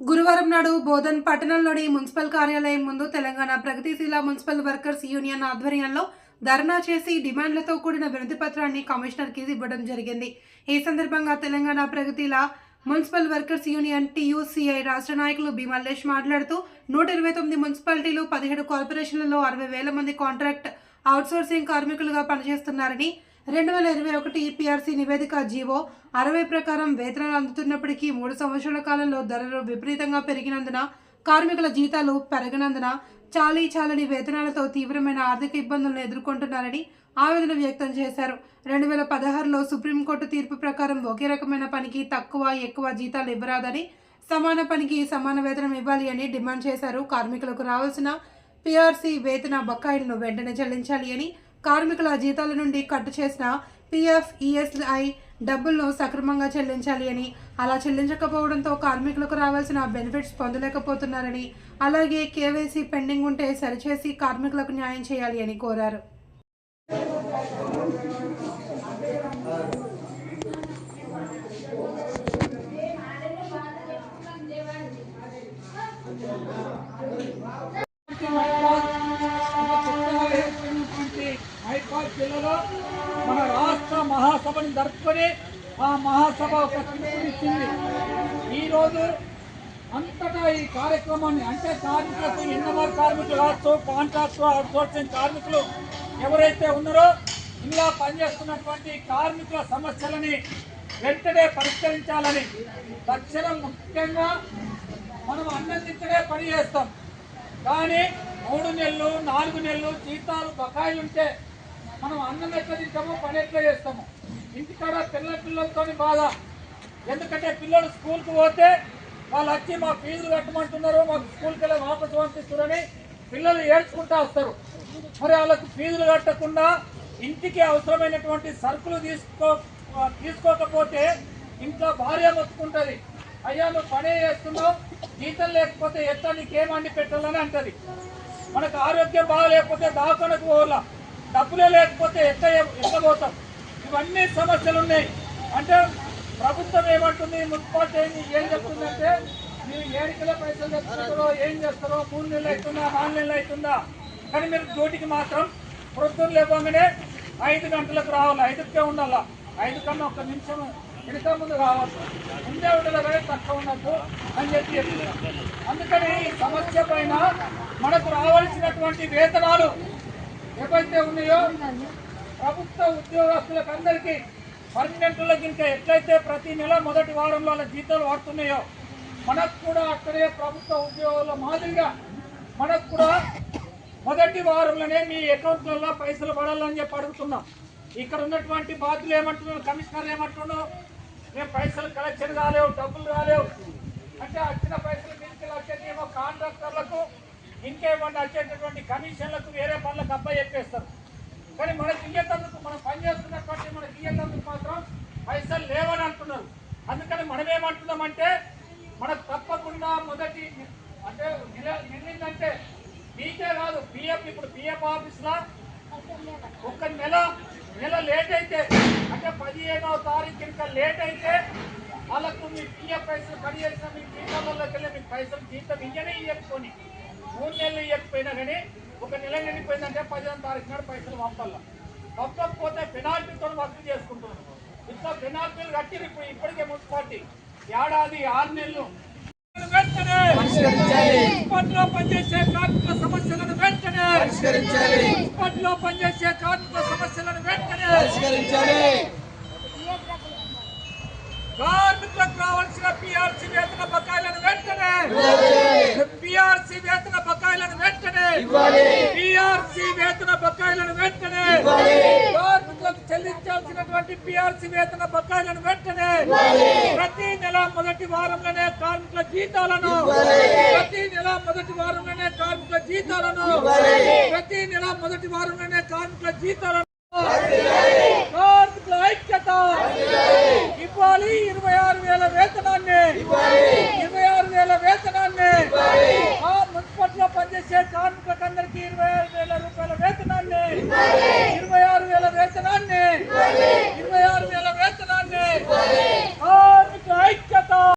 గురువారం నాడు బోధన్ పట్టణంలోని మున్సిపల్ కార్యాలయం ముందు తెలంగాణ ప్రగతిశీల మున్సిపల్ వర్కర్స్ యూనియన్ ఆధ్వర్యంలో ధర్నా చేసి డిమాండ్లతో కూడిన వినతి పత్రాన్ని కమిషనర్కి ఇవ్వడం జరిగింది. ఈ సందర్భంగా తెలంగాణ ప్రగతిల మున్సిపల్ వర్కర్స్ యూనియన్ టీయూసీఐ రాష్ట్ర నాయకులు బి మల్లేష్ మాట్లాడుతూ నూట ఇరవై తొమ్మిది మున్సిపాలిటీలు పదిహేడు కార్పొరేషన్లలో అరవై వేల మంది కాంట్రాక్ట్ అవుట్సోర్సింగ్ కార్మికులుగా పనిచేస్తున్నారని రెండు వేల ఇరవై ఒకటి పిఆర్సీ నివేదిక జీవో అరవై ప్రకారం వేతనాలు అందుతున్నప్పటికీ మూడు సంవత్సరాల కాలంలో ధరలు విపరీతంగా పెరిగినందున కార్మికుల జీతాలు పెరగనందున చాలీ చాలని వేతనాలతో తీవ్రమైన ఆర్థిక ఇబ్బందులను ఎదుర్కొంటున్నారని ఆవేదన వ్యక్తం చేశారు. రెండు వేల పదహారులో సుప్రీంకోర్టు తీర్పు ప్రకారం ఒకే రకమైన పనికి తక్కువ ఎక్కువ జీతాలు ఇవ్వరాదని సమాన పనికి సమాన వేతనం ఇవ్వాలి అని డిమాండ్ చేశారు. కార్మికులకు రావాల్సిన పిఆర్సీ వేతన బకాయిలను వెంటనే చెల్లించాలి అని కార్మికుల జీతాల నుండి కట్టు చేసిన పిఎఫ్ ఈఎస్ఐ డబ్బులను సక్రమంగా చెల్లించాలి అని. అలా చెల్లించకపోవడంతో కార్మికులకు రావాల్సిన బెనిఫిట్స్ పొందలేకపోతున్నారని. అలాగే కేవైసీ పెండింగ్ ఉంటే సరిచేసి కార్మికులకు న్యాయం చేయాలి అని కోరారు. మహాసభని జరుపుకొని ఆ మహాసభ ఒక తీర్పునిచ్చింది ఈరోజు అంతటా ఈ కార్యక్రమాన్ని అంటే కార్మికులకు ఎన్నమార్ కార్మికులు కావచ్చు కాంట్రాక్ట్ అవుట్సోర్సింగ్ కార్మికులు ఎవరైతే ఉన్నారో ఇలా పనిచేస్తున్నటువంటి కార్మికుల సమస్యలని వెంటనే పరిష్కరించాలని తక్షణం ముఖ్యంగా మనం అన్నందించడే పని చేస్తాం. కానీ మూడు నెలలు నాలుగు నెలలు జీతాలు బకాయిలుంటే మనం అన్నం ఎట్లా తింటామో పని ఎట్లా చేస్తాము. ఇంటికాడ పిల్లల పిల్లలతో బాధ. ఎందుకంటే పిల్లలు స్కూల్కి పోతే వాళ్ళు వచ్చి మా ఫీజులు కట్టమంటున్నారు మాకు స్కూల్కి వెళ్ళి వాపసు పంపిస్తున్నారని పిల్లలు ఏడ్చుకుంటా వస్తారు. మరి వాళ్ళకు ఫీజులు కట్టకుండా ఇంటికి అవసరమైనటువంటి సరుకులు తీసుకో తీసుకోకపోతే ఇంట్లో భార్య మొత్తుకుంటుంది. అయ్యా నువ్వు పనే చేస్తున్నావు జీతం లేకపోతే ఎట్లా నీకేం అండి పెట్టాలని అంటది. మనకు ఆరోగ్యం బాగాలేకపోతే దావకానికి పోవాలా? డబ్బులే లేకపోతే ఎట్లా ఎట్లా పోతాం? ఇవన్నీ సమస్యలు ఉన్నాయి అంటే ప్రభుత్వం ఏమంటుంది? మున్సిపాలిటీ ఏం- చెప్తుందంటే మీరు ఏడికల పైసలు తెచ్చుకుంటారో ఏం చేస్తారో మూడు నెలలు అవుతుందా నాలుగు నెలలు అవుతుందా? కానీ మీరు డ్యూటీకి మాత్రం ప్రొద్దున లేవగానే ఐదు గంటలకు రావాలి. ఐదుకే ఉండాలా? ఐదు కన్నా ఒక నిమిషం వెనుక ముందు కావచ్చు ముందే ఉండాలి కానీ తక్కువ ఉండద్దు అని చెప్పి చెప్తున్నారు. అందుకని ఈ సమస్య పైన మనకు రావాల్సినటువంటి వేతనాలు ఏవైతే ఉన్నాయో ప్రభుత్వ ఉద్యోగస్తులకు అందరికీ పర్మనెంట్లకు ఇంకా ఎట్లయితే ప్రతి నెల మొదటి వారంలో వాళ్ళ జీతాలు వాడుతున్నాయో మనకు కూడా అక్కడే ప్రభుత్వ ఉద్యోగుల మాదిరిగా మనకు కూడా మొదటి వారంలోనే మీ అకౌంట్లలో పైసలు పడాలని చెప్పి అడుగుతున్నాం. ఇక్కడ ఉన్నటువంటి బాధ్యులు ఏమంటున్నారు కమిషనర్ ఏమంటున్నారు మేము పైసలు కలెక్షన్ కాలేవు డబ్బులు రాలేవు అంటే వచ్చిన పైసలు తీసుకెళ్ళి వచ్చేదేమో కాంట్రాక్టర్ ఇంకేమన్నా వచ్చేటటువంటి కమిషన్లకు వేరే పనులకు అబ్బాయి చెప్పేస్తారు. కానీ మనకి ఇయ్యేటందుకు మనం పని చేస్తున్నటువంటి మనకి ఇయ్యేటందుకు మాత్రం పైసలు లేవని అంటున్నారు. అందుకని మనం ఏమంటున్నామంటే మనకు తప్పకుండా మొదటి అంటే నిల మీకే కాదు పిఎఫ్ ఇప్పుడు పిఎఫ్ ఆఫీస్లో ఒక నెల నెల లేట్ అయితే అంటే పదిహేనవ తారీఖు ఇంకా లేట్ అయితే వాళ్ళకు మీ పిఎఫ్ పైసలు పని చేసిన మీ జీతాలలోకి వెళ్ళి మీకు పైసలు జీతం ఇయ్యనే ఇవ్వకపోని మూడు నెలలు ఇవ్వకపోయినా కానీ ఒక నెల నిండిపోయిందంటే పదిహేను తారీఖు నాడు పైసలు పంపాల. పంపకపోతే పెనాల్టీతో వర్క్ చేసుకుంటున్నాం ఇట్లా పెనాల్టీలు కట్టిరు ఇప్పుడు ఇప్పటికే మున్సిపాలిటీ. ఏడాది ఆరు నెలలు. మున్సిపాలిటీలో పనిచేసే కార్మికుల సమస్యలను వెంటనే మున్సిపాలిటీలో పనిచేసే కార్మికుల సమస్యలను వెంటనే కార్మికులకు రావాల్సిన పిఆర్సీ వేతన బకాయిలను వెంటనే పిఆర్సీ వేతన బకాయిలను వెంటనే పిఆర్సీ వేతన బకాయిలను వెంటనే కార్మికులకు చెల్లించాల్సినటువంటి పిఆర్సీ వేతన బకాయిలను వెంటనే ప్రతి నెల మొదటి వారంలోనే కార్మికుల జీతాలను ప్రతి నెల మొదటి వారంలోనే కార్మికుల జీతాలను ప్రతి నెల మొదటి వారంలోనే కార్మికుల జీతాలను కార్మికుల ఐక్యత ఇవ్వాలి. ఇరవై వేల వేతనాన్ని. ఇరవై ఆరు వేల వేతనాన్ని. ఆ మున్సిపల్లో పనిచేసే కార్మికులకు అందరికీ ఇరవై ఆరు